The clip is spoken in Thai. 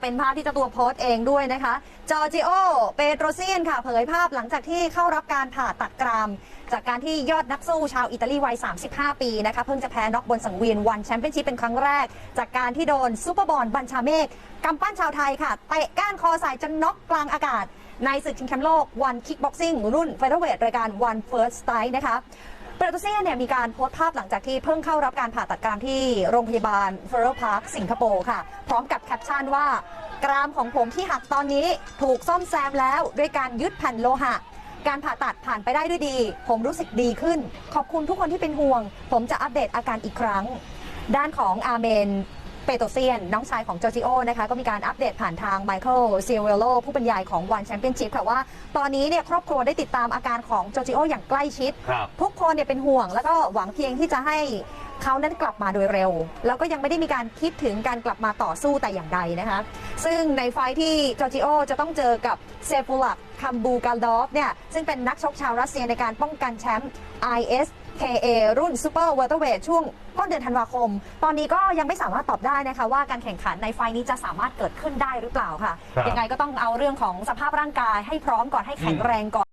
เป็นภาพที่เจ้าตัวโพสต์เองด้วยนะคะ จอร์จิโอ เปโตรเซียนค่ะ เผยภาพหลังจากที่เข้ารับการผ่าตัดกราม จากการที่ยอดนักสู้ชาวอิตาลีวัย 35 ปีนะคะ เพิ่งจะแพ้น็อกบนสังเวียนวันแชมเปี้ยนชิพเป็นครั้งแรก จากการที่โดนซูเปอร์บอลบัญชาเมฆกำปั้นชาวไทยค่ะเตะก้านคอใส่จนน็อกกลางอากาศ ในศึกชิงแชมป์โลกวันคิกบ็อกซิ่งรุ่นเฟเธอร์เวทรายการวันเฟิร์สไตนะคะ เปโตรเซียเนี่ยมีการโพสต์ภาพหลังจากที่เพิ่งเข้ารับการผ่าตัดกรามที่โรงพยาบาลเฟอร์พาร์คสิงคโปร์ค่ะ พร้อมกับแคปชั่นว่ากรามของผมที่หักตอนนี้ถูกซ่อมแซมแล้วด้วยการยึดแผ่นโลหะ การผ่าตัดผ่านไปได้ด้วยดี ผมรู้สึกดีขึ้น ขอบคุณทุกคนที่เป็นห่วง ผมจะอัปเดตอาการอีกครั้ง ด้านของอาเมน เปโตรเซียน น้องชายของจอร์จิโอนะคะก็มีการอัปเดตผ่านทางไมเคิลซิเวโลผู้บรรยายของวันแชมเปี้ยนชิพค่ะว่า ตอนนี้เนี่ยครอบครัวได้ติดตามอาการของจอร์จิโออย่างใกล้ชิด ครับทุกคนเนี่ยเป็นห่วง แล้วก็หวังเพียงที่จะให้เขานั้นกลับมาโดยเร็ว แล้วก็ยังไม่ได้มีการคิดถึงการกลับมาต่อสู้แต่อย่างใดนะคะซึ่งในไฟท์ที่จอร์จิโอจะต้องเจอกับเซฟูลักคัมบูกาลดอฟเนี่ยซึ่งเป็นนักชกชาวรัสเซียในการป้องกันแชมป์ ISKA รุ่นซูเปอร์เว t เ r อร์เวทช่วงต้นเดือนธันวาคม ตอนนี้ก็ยังไม่สามารถตอบได้นะคะ ว่าการแข่งขันในไฟล์นี้จะสามารถเกิดขึ้นได้หรือเปล่าค่ะ ครับ ยังไงก็ต้องเอาเรื่องของสภาพร่างกายให้พร้อมก่อนให้แข็งแรงก่อน